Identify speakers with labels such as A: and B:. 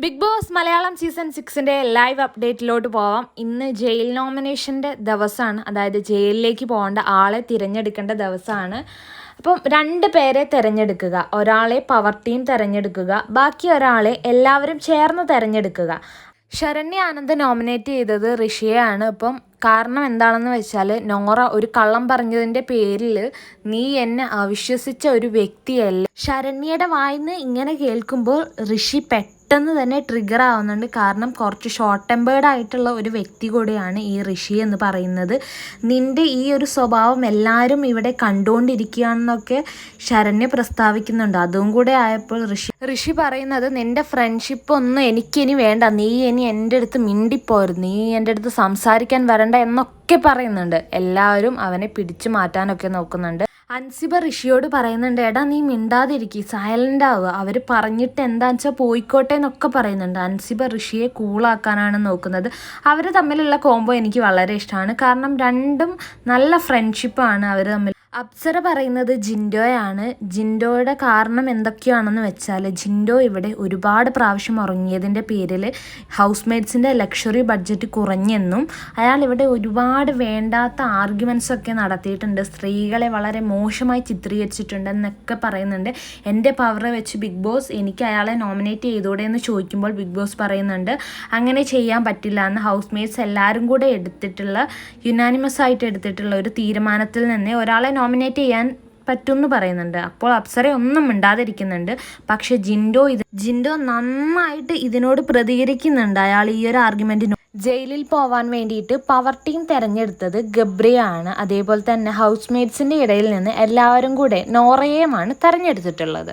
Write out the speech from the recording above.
A: Big Boss Malayalam season സിക്സിന്റെ live അപ്ഡേറ്റിലോട്ട് പോവാം. ഇന്ന് ജയിൽ നോമിനേഷന്റെ ദിവസമാണ്. അതായത് ജയിലിലേക്ക് പോകേണ്ട ആളെ തിരഞ്ഞെടുക്കേണ്ട ദിവസമാണ്. അപ്പം രണ്ട് പേരെ തിരഞ്ഞെടുക്കുക. ഒരാളെ പവർ ടീം തിരഞ്ഞെടുക്കുക. ബാക്കി ഒരാളെ എല്ലാവരും ചേർന്ന് തിരഞ്ഞെടുക്കുക. ശരണ്യ ആനന്ദ് നോമിനേറ്റ് ചെയ്തത് ഋഷിയെയാണ്. ഇപ്പം കാരണം എന്താണെന്ന് വെച്ചാൽ നോറ ഒരു കള്ളം പറഞ്ഞതിന്റെ പേരിൽ നീ എന്നെ അവിശ്വസിച്ച ഒരു വ്യക്തിയല്ല. ശരണ്യയുടെ വായിന്ന് ഇങ്ങനെ കേൾക്കുമ്പോൾ ഋഷി പെട്ടെന്ന് തന്നെ ട്രിഗർ ആവുന്നുണ്ട്. കാരണം കുറച്ച് ഷോർട്ട് ടെമ്പേർഡ് ആയിട്ടുള്ള ഒരു വ്യക്തി കൂടെയാണ് ഈ ഋഷി എന്ന് പറയുന്നത്. നിന്റെ ഈ ഒരു സ്വഭാവം എല്ലാവരും ഇവിടെ കണ്ടുകൊണ്ടിരിക്കുകയാണെന്നൊക്കെ ശരണ്യ പ്രസ്താവിക്കുന്നുണ്ട്. അതും കൂടെ ആയപ്പോൾ ഋഷി ഋഷി പറയുന്നത് നിന്റെ ഫ്രണ്ട്ഷിപ്പ് ഒന്നും എനിക്കിനി വേണ്ട. നീ ഇനി എന്റെ അടുത്ത് മിണ്ടിപ്പോരു നീ എന്റെ അടുത്ത് സംസാരിക്കാൻ വരണ്ട എന്നൊക്കെ പറയുന്നുണ്ട്. എല്ലാവരും അവനെ പിടിച്ചു മാറ്റാനൊക്കെ നോക്കുന്നുണ്ട്. അൻസിബ ഋഷിയോട് പറയുന്നുണ്ട് എടാ നീ മിണ്ടാതിരിക്കി സൈലന്റ് ആവുക. അവർ പറഞ്ഞിട്ട് എന്താണെന്ന് വെച്ചാൽ പോയിക്കോട്ടെ എന്നൊക്കെ പറയുന്നുണ്ട്. അൻസിബ ഋഷിയെ കൂളാക്കാനാണ് നോക്കുന്നത്. അവർ തമ്മിലുള്ള കോംബോ എനിക്ക് വളരെ ഇഷ്ടമാണ്. കാരണം രണ്ടും നല്ല ഫ്രണ്ട്ഷിപ്പാണ് അവർ തമ്മിൽ. അപ്സര പറയുന്നത് ജിൻഡോയാണ്. ജിൻഡോയുടെ കാരണം എന്തൊക്കെയാണെന്ന് വെച്ചാൽ ജിൻഡോ ഇവിടെ ഒരുപാട് പ്രാവശ്യം ഉറങ്ങിയതിന്റെ പേരിൽ ഹൗസ് മേറ്റ്സിന്റെ ലക്ഷറി ബഡ്ജറ്റ് കുറഞ്ഞെന്നും അയാൾ ഇവിടെ ഒരുപാട് വേണ്ടാത്ത ആർഗ്യുമെൻസൊക്കെ നടത്തിയിട്ടുണ്ട്. സ്ത്രീകളെ വളരെ മോശമായി ചിത്രീകരിച്ചിട്ടുണ്ട് എന്നൊക്കെ പറയുന്നുണ്ട്. എന്റെ പവർ വെച്ച് ബിഗ് ബോസ് എനിക്ക് അയാളെ നോമിനേറ്റ് ചെയ്തൂടെ എന്ന് ചോദിക്കുമ്പോൾ ബിഗ് ബോസ് പറയുന്നുണ്ട്. അങ്ങനെ ചെയ്യാൻ പറ്റില്ല എന്ന് ഹൗസ് മേറ്റ്സ് എല്ലാവരും കൂടെ എടുത്തിട്ടുള്ള യുനാനിമസ് ആയിട്ട് എടുത്തിട്ടുള്ള ഒരു തീരുമാനത്തിൽ നിന്ന് ഒരാളെ ചെയ്യാൻ പറ്റുമെന്ന് പറയുന്നുണ്ട്. അപ്പോൾ അപ്സര ഒന്നും മിണ്ടാതിരിക്കുന്നുണ്ട്. പക്ഷെ ജിൻഡോ ഇത് ജിൻഡോ നന്നായിട്ട് ഇതിനോട് പ്രതികരിക്കുന്നുണ്ട്. അയാൾ ഈ ഒരു ആർഗ്യുമെന്റിന് ജയിലിൽ പോവാൻ വേണ്ടിയിട്ട് പവർ ടീം തിരഞ്ഞെടുത്തത് ഗബ്രിയാണ്. അതേപോലെ തന്നെ ഹൗസ് മെയ്റ്റ്സിന്റെ ഇടയിൽ നിന്ന് എല്ലാവരും കൂടെ നോറയെയുമാണ് തിരഞ്ഞെടുത്തിട്ടുള്ളത്.